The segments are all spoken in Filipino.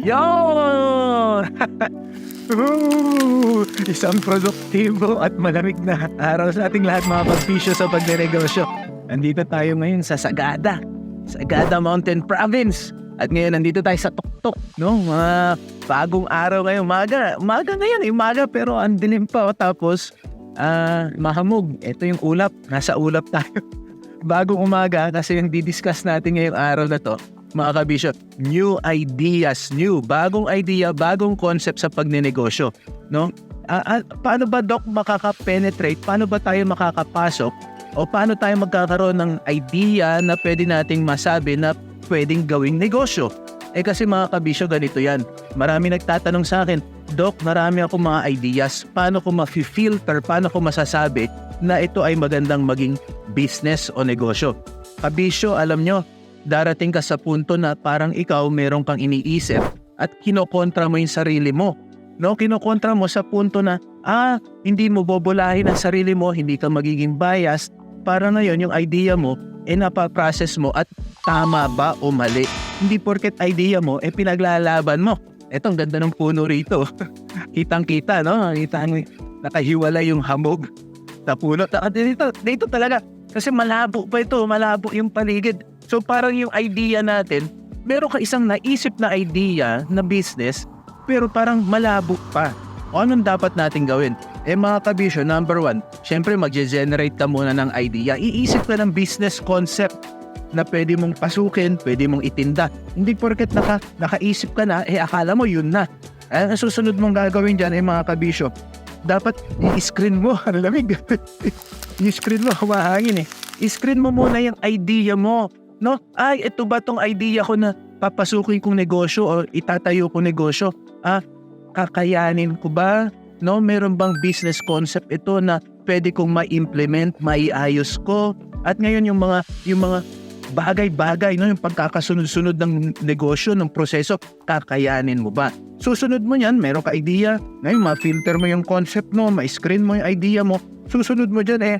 Yon! Ooh, Isang produktibo at malamig na araw sa ating lahat mga pagbisyo sa pagnenegosyo. Nandito tayo ngayon sa Sagada, Sagada Mountain Province. At ngayon nandito tayo sa Tuktok, no? Mga bagong araw ngayon, maga. Maga ngayon, eh, pero ang dilim pa. O, tapos, ah, mahamog. Ito yung ulap. Nasa ulap tayo. Bagong umaga kasi yung didiscuss natin ngayong araw na to, mga kabisyo, new ideas, new, bagong idea, bagong concept sa pagnenegosyo, no? Ah, ah, paano ba doc makaka-penetrate? Paano ba tayo makakapasok? O paano tayo magkakaroon ng idea na pwede nating masabi na pwedeng gawing negosyo? Eh kasi mga kabisyo, ganito yan. Marami nagtatanong sa akin, Doc, marami akong mga ideas. Paano ko ma-filter, paano ko masasabi na ito ay magandang maging business o negosyo? Kabisyo, alam nyo, darating ka sa punto na parang ikaw meron kang iniisip at kinokontra mo yung sarili mo. No, kinokontra mo sa punto na, ah, hindi mo bobolahin ang sarili mo, hindi ka magiging biased. Para ngayon, yung idea mo, eh napaprocess mo at tama ba o mali. Hindi porket idea mo, eh pinaglalaban mo. Eto, ang ganda ng puno rito. Kitang-kita, no? Kita mo, nakahiwala yung hamog sa puno. Dito, dito talaga. Kasi malabo pa ito, malabo yung paligid. So parang yung idea natin, meron ka isang naisip na idea na business, pero parang malabo pa. O anong dapat natin gawin? Eh mga kabisyo, number one, syempre mag-generate ka muna ng idea. Iisip ka ng business concept na pwede mong pasukin, pwede mong itinda. Hindi porket naka, nakaisip ka na, eh akala mo yun na. Eh, ang susunod mong gagawin dyan, eh mga kabisyo, dapat i-screen mo, ang lamig. i-screen mo, humahangin eh. I-screen mo muna yung idea mo. No? Ay, ito ba tong idea ko na papasukin kong negosyo o itatayo kong negosyo? Ah, kakayanin ko ba? No, meron bang business concept ito na pwede kong ma-implement, maiayos ko? At ngayon yung mga yung mga bagay-bagay, no, yung pagkakasunod-sunod ng negosyo, ng proseso, kakayanin mo ba? Susunod mo yan, meron ka idea, ngayon ma-filter mo yung concept mo, ma-screen mo yung idea mo, susunod mo dyan eh,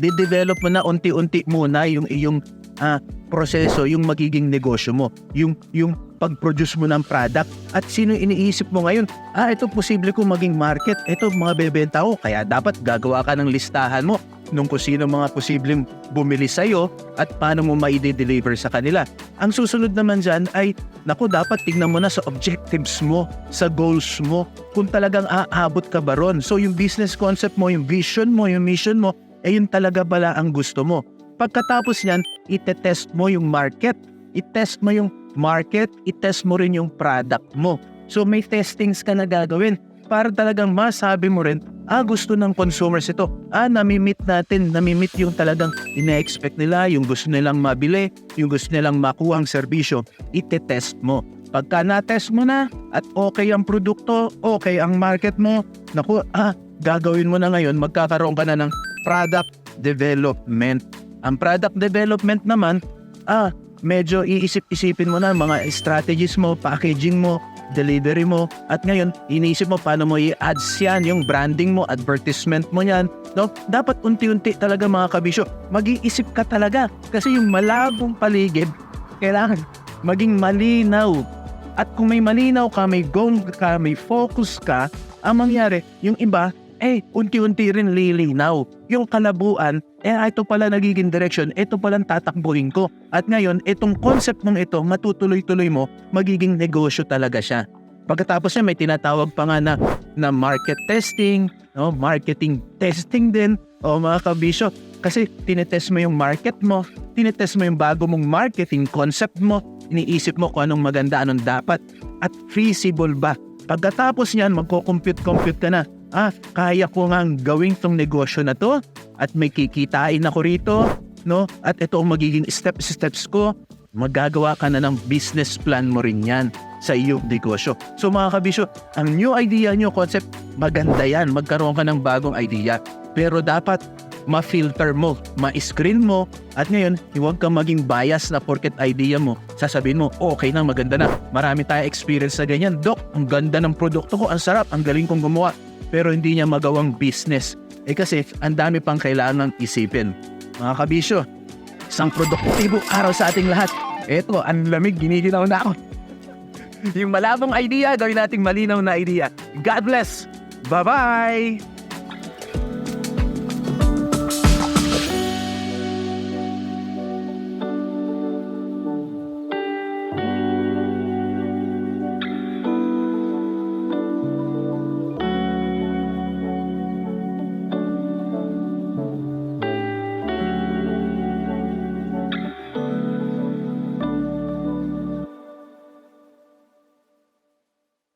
di-develop mo na unti-unti muna yung iyong ah, proseso, yung magiging negosyo mo, yung yung pag-produce mo ng product at sino iniisip mo ngayon? Ah, ito posible kong maging market. Ito mga bebenta ko. Kaya dapat gagawa ka ng listahan mo nung kung sino mga posibleng bumili sa'yo at paano mo ma-deliver sa kanila. Ang susunod naman dyan ay, naku, dapat tignan mo na sa objectives mo, sa goals mo, kung talagang aabot ka ba ron. So yung business concept mo, yung vision mo, yung mission mo, eh yun talaga pala ang gusto mo. Pagkatapos niyan, itetest mo yung market. I-test mo yung market, i-test mo rin yung product mo. So may testings ka na gagawin para talagang masabi mo rin, ah gusto ng consumers ito. Ah nami-meet natin, nami-meet yung talagang ina-expect nila, yung gusto nilang mabili, yung gusto nilang makuha ang serbisyo. Itetest mo. Pagka na-test mo na at okay ang produkto, okay ang market mo, naku, ah, gagawin mo na ngayon, magkakaroon ka na ng product development. Ang product development naman, ah, medyo iisip-isipin mo na mga strategies mo, packaging mo, delivery mo, at ngayon, iniisip mo paano mo i-ads yan, yung branding mo, advertisement mo yan. No? Dapat unti-unti talaga mga kabisyo, mag-iisip ka talaga. Kasi yung malabong paligid, kailangan maging malinaw. At kung may malinaw ka, may goal ka, may focus ka, ang mangyari, yung iba, eh, unti-unti rin lilinaw. Yung kalabuan, eh, ito pala nagiging direction, ito palang tatakbuhin ko. At ngayon, itong concept ng ito, matutuloy-tuloy mo, magiging negosyo talaga siya. Pagkatapos niya, may tinatawag pa nga na, na market testing, no? marketing testing din, o mga kabisyo. Kasi tinetest mo yung market mo, tinetest mo yung bago mong marketing concept mo, iniisip mo kung anong maganda, anong dapat, at feasible ba. Pagkatapos niyan, magko-compute-compute ka na, ah, kaya ko nga gawin tong negosyo na to at may kikitain ako rito, no? At ito ang magiging step-steps ko. Magagawa ka na ng business plan mo rin yan sa iyong negosyo. So mga kabisyo, ang new idea, new concept, maganda yan. Magkaroon ka ng bagong idea. Pero dapat ma-filter mo, ma-screen mo, at ngayon, huwag kang maging bias na porket idea mo. Sasabihin mo, okay na, maganda na. Marami tayong experience sa ganyan. Dok, ang ganda ng produkto ko, ang sarap, ang galing kong gumawa. Pero hindi niya magawang business. Eh kasi, ang dami pang kailangan isipin. Mga kabisyo, isang produktibong araw sa ating lahat. Eto, ang lamig, giniginaw na ako. Yung malabong idea, gawin nating malinaw na idea. God bless! Bye-bye!